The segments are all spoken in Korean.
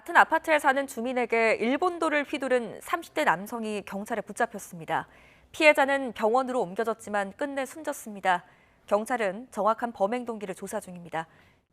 같은 아파트에 사는 주민에게 일본도를 휘두른 30대 남성이 경찰에 붙잡혔습니다. 피해자는 병원으로 옮겨졌지만 끝내 숨졌습니다. 경찰은 정확한 범행 동기를 조사 중입니다.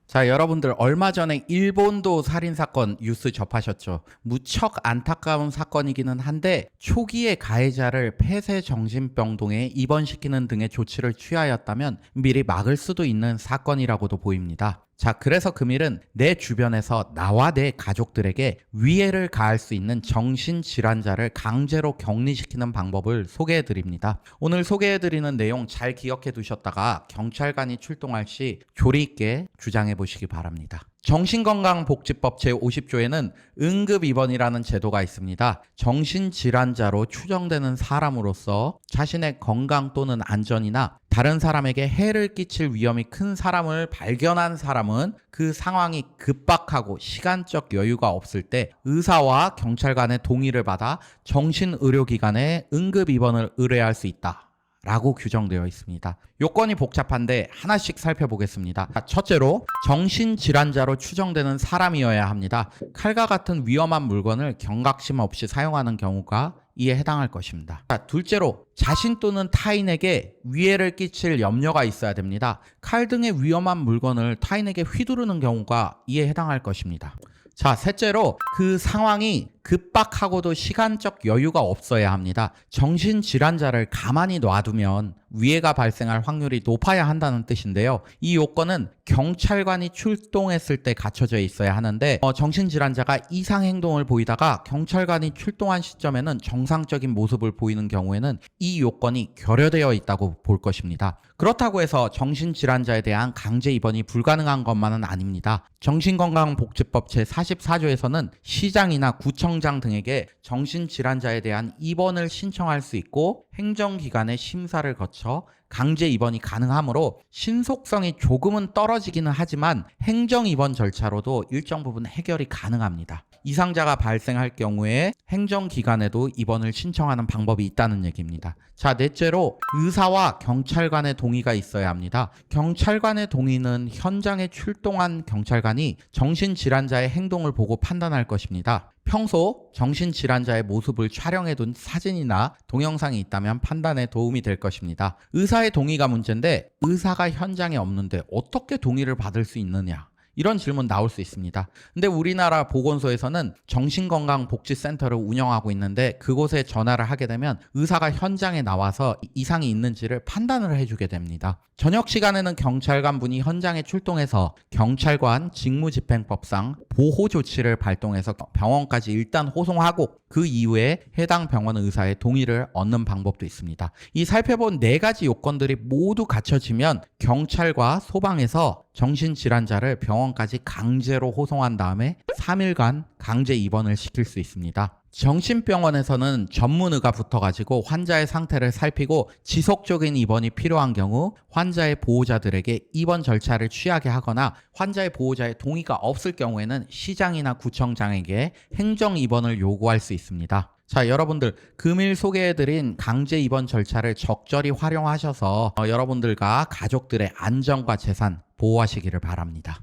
자, 여러분들 얼마 전에 일본도 살인 사건 뉴스 접하셨죠? 무척 안타까운 사건이기는 한데 초기에 가해자를 폐쇄 정신병동에 입원시키는 등의 조치를 취하였다면 미리 막을 수도 있는 사건이라고도 보입니다. 자, 그래서 금일은 내 주변에서 나와 내 가족들에게 위해를 가할 수 있는 정신질환자를 강제로 격리시키는 방법을 소개해 드립니다. 오늘 소개해 드리는 내용 잘 기억해 두셨다가 경찰관이 출동할 시 조리 있게 주장해 보시기 바랍니다. 정신건강복지법 제50조에는 응급입원이라는 제도가 있습니다. 정신질환자로 추정되는 사람으로서 자신의 건강 또는 안전이나 다른 사람에게 해를 끼칠 위험이 큰 사람을 발견한 사람은 그 상황이 급박하고 시간적 여유가 없을 때 의사와 경찰관의 동의를 받아 정신의료기관에 응급입원을 의뢰할 수 있다. 라고 규정되어 있습니다. 요건이 복잡한데 하나씩 살펴보겠습니다. 자, 첫째로 정신질환자로 추정되는 사람이어야 합니다. 칼과 같은 위험한 물건을 경각심 없이 사용하는 경우가 이에 해당할 것입니다. 자, 둘째로 자신 또는 타인에게 위해를 끼칠 염려가 있어야 됩니다. 칼 등의 위험한 물건을 타인에게 휘두르는 경우가 이에 해당할 것입니다. 자, 셋째로 그 상황이 급박하고도 시간적 여유가 없어야 합니다. 정신질환자를 가만히 놔두면 위해가 발생할 확률이 높아야 한다는 뜻인데요. 이 요건은 경찰관이 출동했을 때 갖춰져 있어야 하는데 어, 정신질환자가 이상 행동을 보이다가 경찰관이 출동한 시점에는 정상적인 모습을 보이는 경우에는 이 요건이 결여되어 있다고 볼 것입니다. 그렇다고 해서 정신질환자에 대한 강제 입원이 불가능한 것만은 아닙니다. 정신건강복지법 제44조에서는 시장이나 구청 장 등에게 정신질환자에 대한 입원을 신청할 수 있고 행정기관의 심사를 거쳐 강제 입원이 가능하므로 신속성이 조금은 떨어지기는 하지만 행정 입원 절차로도 일정 부분 해결이 가능합니다. 이상자가 발생할 경우에 행정기관에도 입원을 신청하는 방법이 있다는 얘기입니다. 자, 넷째로 의사와 경찰관의 동의가 있어야 합니다. 경찰관의 동의는 현장에 출동한 경찰관이 정신질환자의 행동을 보고 판단할 것입니다. 평소 정신질환자의 모습을 촬영해둔 사진이나 동영상이 있다면 판단에 도움이 될 것입니다. 의사의 동의가 문제인데 의사가 현장에 없는데 어떻게 동의를 받을 수 있느냐? 이런 질문 나올 수 있습니다. 근데 우리나라 보건소에서는 정신건강복지센터를 운영하고 있는데 그곳에 전화를 하게 되면 의사가 현장에 나와서 이상이 있는지를 판단을 해주게 됩니다. 저녁 시간에는 경찰관 분이 현장에 출동해서 경찰관 직무집행법상 보호 조치를 발동해서 병원까지 일단 호송하고 그 이후에 해당 병원 의사의 동의를 얻는 방법도 있습니다. 이 살펴본 네 가지 요건들이 모두 갖춰지면 경찰과 소방에서 정신질환자를 병원까지 강제로 호송한 다음에 3일간 강제 입원을 시킬 수 있습니다. 정신병원에서는 전문의가 붙어가지고 환자의 상태를 살피고 지속적인 입원이 필요한 경우 환자의 보호자들에게 입원 절차를 취하게 하거나 환자의 보호자의 동의가 없을 경우에는 시장이나 구청장에게 행정 입원을 요구할 수 있습니다. 자, 여러분들 금일 소개해드린 강제 입원 절차를 적절히 활용하셔서 어, 여러분들과 가족들의 안전과 재산 보호하시기를 바랍니다.